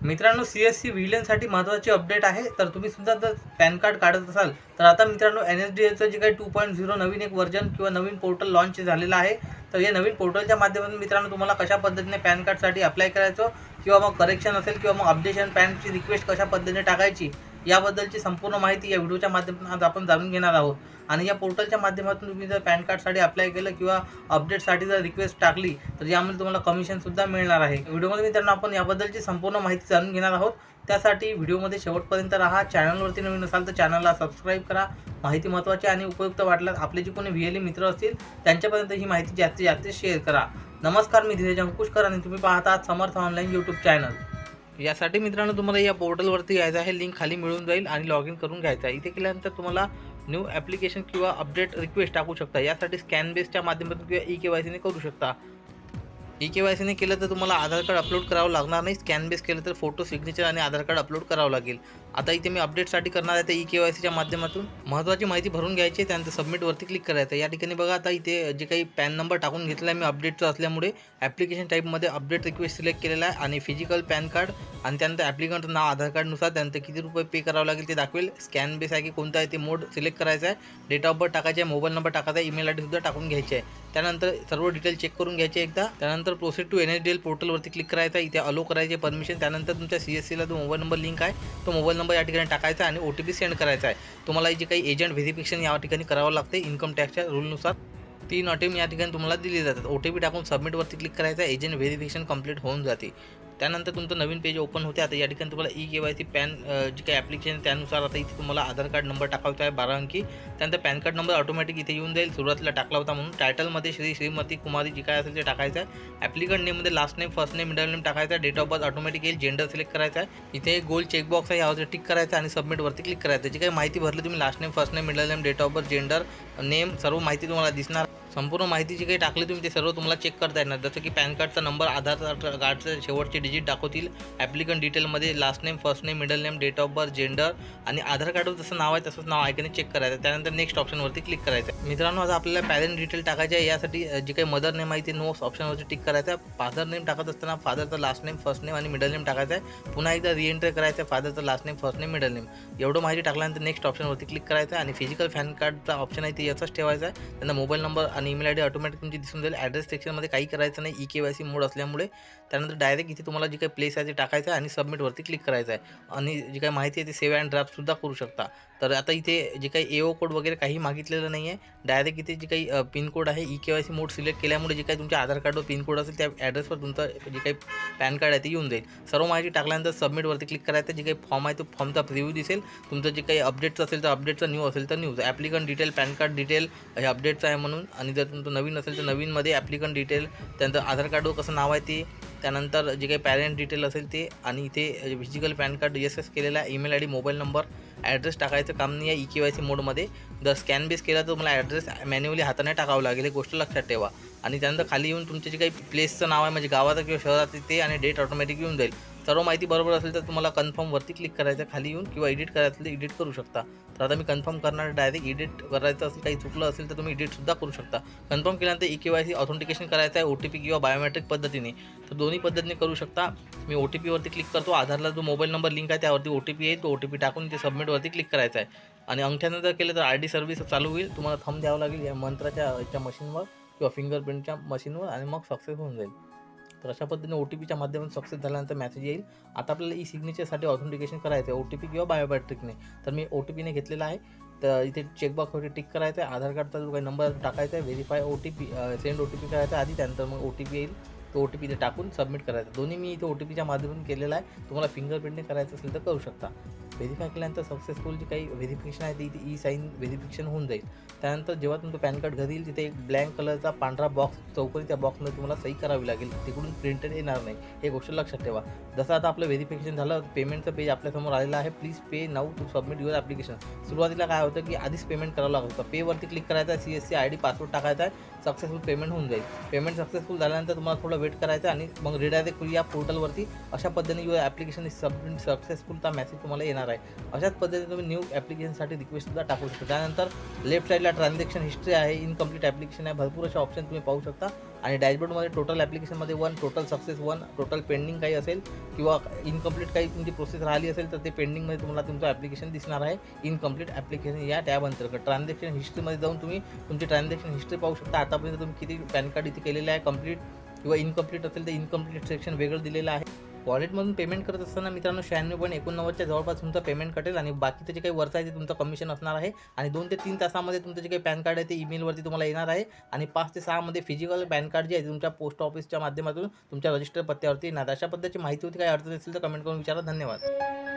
मित्रांनो C S C विजिलन्ससाठी महत्त्वाची update आहे. तर तुम्ही सुद्धा जर पॅन कार्ड काढत असाल तर आता मित्रांनो एन एस डी एचं जे काही टू पॉईंट झिरो नवीन एक व्हर्जन किंवा नवीन पोर्टल लॉन्च झालेलं आहे तर या नवीन पोर्टलच्या माध्यमातून मित्रांनो तुम्हाला कशा पद्धतीने पॅन कार्डसाठी अप्लाय करायचं किंवा मग करेक्शन असेल किंवा मग अपडेशन पॅनची रिक्वेस्ट कशा पद्धतीने टाकायची याबद्दलची संपूर्ण माहिती या व्हिडिओच्या माध्यमातून आज आपण जाणून घेणार आहोत. आणि या पोर्टलच्या माध्यमातून तुम्ही जर पॅन कार्डसाठी अप्लाय केलं किंवा अपडेटसाठी जर रिक्वेस्ट टाकली तर यामध्ये तुम्हाला कमिशनसुद्धा मिळणार आहे. व्हिडिओमध्ये मित्रांनो आपण याबद्दलची संपूर्ण माहिती जाणून घेणार आहोत. त्यासाठी व्हिडिओमध्ये शेवटपर्यंत राहा. चॅनलवरती नवीन असाल तर चॅनलला सबस्क्राईब करा. माहिती महत्त्वाची आणि उपयुक्त वाटल्यास आपले जे कोणी व्ही मित्र असतील त्यांच्यापर्यंत ही माहिती जास्तीत जास्त शेअर करा. नमस्कार मी धीरज अंकुशकर आणि तुम्ही पाहता आहात समर्थ ऑनलाईन यूट्यूब चॅनल यासाठी मित्रांनो तुम्हाला या पोर्टलवरती यायचं आहे. लिंक खाली मिळून जाईल आणि लॉग इन करून घ्यायचं आहे. इथे केल्यानंतर तुम्हाला न्यू ॲप्लिकेशन किंवा अपडेट रिक्वेस्ट टाकू शकता. यासाठी स्कॅन बेसच्या माध्यमातून किंवा ई के वाय सीने करू शकता. ई के वाय सीने केलं तर तुम्हाला आधार कार्ड अपलोड करावं लागणार नाही. स्कॅन बेस केलं तर फोटो सिग्नेचर आणि आधार कार्ड अपलोड करावं लागेल. आता इथे मी अपडेटसाठी करणार आहे तर ई के वाय सीच्या माध्यमातून. महत्त्वाची माहिती भरून घ्यायची आहे त्यानंतर सबमिटवरती क्लिक करायचं आहे. या ठिकाणी बघा आता इथे जे काही पॅन नंबर टाकून घेतला आहे मी अपडेटचं असल्यामुळे ॲप्लिकेशन टाईपमध्ये अपडेट रिक्वेस्ट सिलेक्ट केलेला आहे आणि फिजिकल पॅन कार्ड आणि त्यानंतर ॲप्लिकंटचं नाव आधार कार्डनुसार त्यानंतर किती रुपये पे करावं लागेल ते दाखवेल. स्कॅन बेस आहे की कोणता आहे ते मोड सिलेक्ट करायचा आहे. डेट ऑफ बर्थ टाकायचं आहे मोबाईल नंबर टाकायचा आहे ईमेल आय सुद्धा टाकून घ्यायचे आहे. त्यानंतर सर्व डिटेल चेक करून घ्यायचे एकदा. त्यानंतर process to N H D L पोर्टलवरती क्लिक करायचा आहे. इथे अलो करायचे परमिशन त्यानंतर तुमच्या सी एस सीला जो मोबाईल नंबर लिंक आहे तो मोबाईल नंबर या ठिकाणी टाकायचा आहे आणि ओ टी पी सेंड करायचा आहे. तुम्हाला जे काही एजंट व्हेरिफिकेशन या ठिकाणी करावं लागते इन्कम टॅक्सच्या रूलनुसार तीन अटेम या ठिकाणी तुम्हाला दिली जातात ओ टी पी टाकून सबमिटवरती क्लिक करायचं आहे एजंट व्हेरिफिकेशन कंप्लीट होऊन जाते. त्यानंतर तुमचं नवीन पेज ओपन होते. आता या ठिकाणी तुम्हाला E K Y C PAN जे काही ॲप्लिकेशन त्यानुसार आता इथे तुम्हाला आधार कार्ड नंबर टाकायचा आहे बारा अंकी. त्यानंतर पॅन कार्ड नंबर ऑटोमॅटिक इथे येऊन जाईल. सुरुवातीला टाकला होता म्हणून. टायटलमध्ये श्री श्रीमती कुमारी जी काय असेल ते टाकायचं आहे. Applicant नेममध्ये last name first name middle name टाकायचा आहे. डेट ऑफ बर्थ ऑटोमॅटिक येईल. जेंडर सिलेक्ट करायचा आहे. इथे एक गोल चेकबॉक्स आहे. यावर टिक करायचं आहे आणि सबमिटवरती क्लिक करायचं जी काही माहिती भरली तुम्ही last name first name middle name date of birth gender name सर्व माहिती तुम्हाला दिसणार. संपूर्ण माहिती जी काही टाकली तुम्ही ते सर्व तुम्हाला चेक करता येणार. जसं की पॅन कार्डचा नंबर आधार कार्डचं शेवटचे डिजिट दाखवतील. ॲप्लिकंट डिटेलमध्ये last name first name middle name date of birth gender आणि आधार कार्डवर जसं नाव आहे तसंच नाव ऐकणे चेक करायचं त्यानंतर नेक्स्ट ऑप्शनवरती क्लिक करायचं आहे. मित्रांनो आता आपल्याला पॅरेंट डिटेल टाकायचे आहे. यासाठी जे काही मदर नेम आहे ते नो ऑप्शनवरती टिक करायचं आहे. फादर नेम टाकत असताना फादरचं लास्ट नेम फर्स्ट नेम आणि मिडल नेम टाकायचं आहे. पुन्हा एकदा रिएंटर करायचं आहे. फादरचं last name first name middle name एवढं माहिती टाकल्यानंतर नेक्स्ट ऑप्शनवरती क्लिक करायचं आहे. आणि फिजिकल पॅन कार्डचा ऑप्शन आहे ते याचाच ठेवायचा आहे. त्यांना मोबाईल नंबर आणि ईमेल आय डी ऑटोमॅटिक तुमची दिसून जाईल. ॲड्रेस सेक्शनमध्ये काही करायचं नाही. E K Y C mode असल्यामुळे त्यानंतर डायरेक्ट इथे तुम्हाला जी काही प्लेस आहे ते टाकायचं आहे आणि सबमिटवरती क्लिक करायचं आहे. आणि जी काही माहिती आहे ती सेव्ह अँड ड्राफ्टसुद्धा करू शकता. तर आता इथे जे काही ए ओ कोड वगैरे काही मागितलेलं नाही आहे डायरेक्ट इथे जे काही पिनकोड आहे E K Y C mode select केल्यामुळे जे काही तुमच्या आधार कार्ड व पिनकोड असेल त्या ॲड्रेसवर तुमचं जे काही पॅन कार्ड आहे ते येऊन जाईल. सर्व माहिती टाकल्यानंतर सबमिटवरती क्लिक करायचं. जे काही फॉर्म आहे तो फॉर्मचा रिव्ह्यू दिसेल. तुमचं जे काही अपडेटचं असेल तर अपडेटचं न्यू असेल तर news applicant detail PAN card detail हे अपडेटचं आहे म्हणून. आणि आणि जर तुमचं नवीन असेल तर नवीनमध्ये ॲप्लिकंट डिटेल त्यानंतर आधार कार्डवर कसं नाव आहे ते त्यानंतर जे काही पॅरेंट डिटेल असेल ते आणि इथे physical PAN card S S केलेला email I D mobile number address टाकायचं काम नाही आहे ई के वाय सी मोडमध्ये जर स्कॅन बेस केला तर तुम्हाला ॲड्रेस मॅन्युअली हाताने टाकावं लागेल हे गोष्ट लक्षात ठेवा. आणि त्यानंतर खाली येऊन तुमचे जे काही प्लेसचं नाव आहे म्हणजे गावाचं किंवा शहराचं ते आणि डेट ऑटोमॅटिक येऊन जाईल. सर्व माहिती बरोबर असेल तर तुम्हाला कन्फर्मवरती क्लिक करायचं आहे खाली येऊन किंवा एडिट करायचं तर एडिट करू शकता. तर आता मी कन्फर्म करणार डायरेक्ट एडिट करायचं असेल काही चुकलं असेल तर तुम्ही एडिटसुद्धा करू शकता. कन्फर्म केल्यानंतर E K Y C authentication करायचं आहे ओ टी पी किंवा बायोमेट्रिक पद्धतीने. तर दोन्ही पद्धतीने करू शकता. मी ओ टी पीवरती क्लिक करतो. आधारला जो मोबाईल नंबर लिंक आहे त्यावरती ओ टी पी येईल. तो ओ टी पी टाकून ते सबमिटवरती क्लिक करायचं आहे आणि अंगठ्यानं जर केलं तर आय डी सर्व्हिस चालू होईल. तुम्हाला थंब द्यावं लागेल. या मंत्राच्या याच्या मशीनवर किंवा फिंगरप्रिंटच्या मशीनवर आणि मग सक्सेस होऊन जाईल. तर अशा पद्धतीने ओ टी पीच्या माध्यमातून सक्सेस झाल्यानंतर मेसेज येईल. आता आपल्याला ई सिग्नेचरसाठी ऑथेंटिकेशन करायचं आहे ओ टी पी किंवा बायोमॅट्रिकने तर मी ओ टी पीने घेतलेला आहे. तर इथे चेकबॉक्सवरती टिक करायचं आहे आधार कार्डचा जो काही नंबर टाकायचा आहे verify O T P send O T P करायचा आधी त्यानंतर मग ओ टी पी येईल. तो ओ टी पी टाकून सबमिट करायचा. दोन्ही मी इथे ओ टी पीच्या माध्यमातून केलेला आहे. तुम्हाला फिंगरप्रिंटने करायचं असेल तर करू शकता. व्हेरीफाय केल्यानंतर सक्सेसफुल जे काही व्हेरिफिकेशन आहे ते इथे ई साईन व्हेरिफिकेशन होऊन जाईल. त्यानंतर जेव्हा तुमचं पॅन कार्ड घरी येईल तिथे एक ब्लँक कलरचा पांढरा बॉक्स चौकरी त्या बॉक्समध्ये तुम्हाला सही करावी लागेल. तिकडून प्रिंटेड येणार नाही. हे गोष्ट लक्षात ठेवा. जसं आता आपलं व्हेरिफिकेशन झालं पेमेंटचं पेज आपल्यासमोर आलेलं आहे. Please pay now to submit your application सुरुवातीला काय होतं की आधीच पेमेंट करावं लागत होतं. पेवरती क्लिक करायचं आहे C S C I D password टाकायचा आहे सक्सेसफुल पेमेंट होऊन जाईल. पेमेंट सक्सेसफुल झाल्यानंतर तुम्हाला थोडं वेट करायचं आणि मग रिडायरेक्ट या पोर्टलवरती अशा पद्धतीने युअर ॲप्लिकेशन सबमिट सक्सेसफुलचा मेसेज तुम्हाला येणार आहे. अशाच पद्धतीने तुम्ही न्यू ॲप्लिकेशनसाठी रिक्वेस्टसुद्धा टाकू शकता. त्यानंतर लेफ्ट साईडला ट्रान्झॅक्शन हिस्ट्री आहे इनकम्प्लीट ॲप्लिकेशन आहे भरपूर असे ऑप्शन तुम्ही पाहू शकता. आणि डॅशबोर्डमध्ये total ॲप्लिकेशनमध्ये one total success one total pending काही असेल किंवा इनकम्प्लीट काही तुमची प्रोसेस राहिली असेल तर ते पेंडिंगमध्ये तुम्हाला तुमचं ॲप्लिकेशन दिसणार आहे. इनकम्प्लीट ॲप्लिकेशन या टॅब अंतर्गत. ट्रान्झॅक्शन हिस्ट्रीमध्ये जाऊन तुम्ही तुमची ट्रान्झॅक्शन हिस्ट्री पाहू शकता. आतापर्यंत तुम्ही किती पॅन कार्ड इथे केलेलं आहे कंप्लीट किंवा इनकम्प्लीट असेल तर इनकम्प्लीट सेक्शन वेगळं दिलेलं आहे. वॉलेटमधून पेमेंट करत असताना मित्रांनो शहाण्णव पॉईंट एकोणनव्वदच्या जवळपास तुमचं पेमेंट कटेल आणि बाकीचं जे काही वरचं आहे ते तुमचं कमिशन असणार आहे. आणि दोन ते तीन तासामध्ये तुमचं जे काही पॅन कार्ड आहे ते ईमेलवरती तुम्हाला येणार आहे. आणि पाच ते सहामध्ये फिजिकल पॅन कार्ड जे आहे तुमच्या पोस्ट ऑफिसच्या माध्यमातून तुमच्या रजिस्टर पत्त्यावरती येणार अशा पद्धतीची माहिती होती काही अडचण असेल तर कमेंट करून विचारा. धन्यवाद.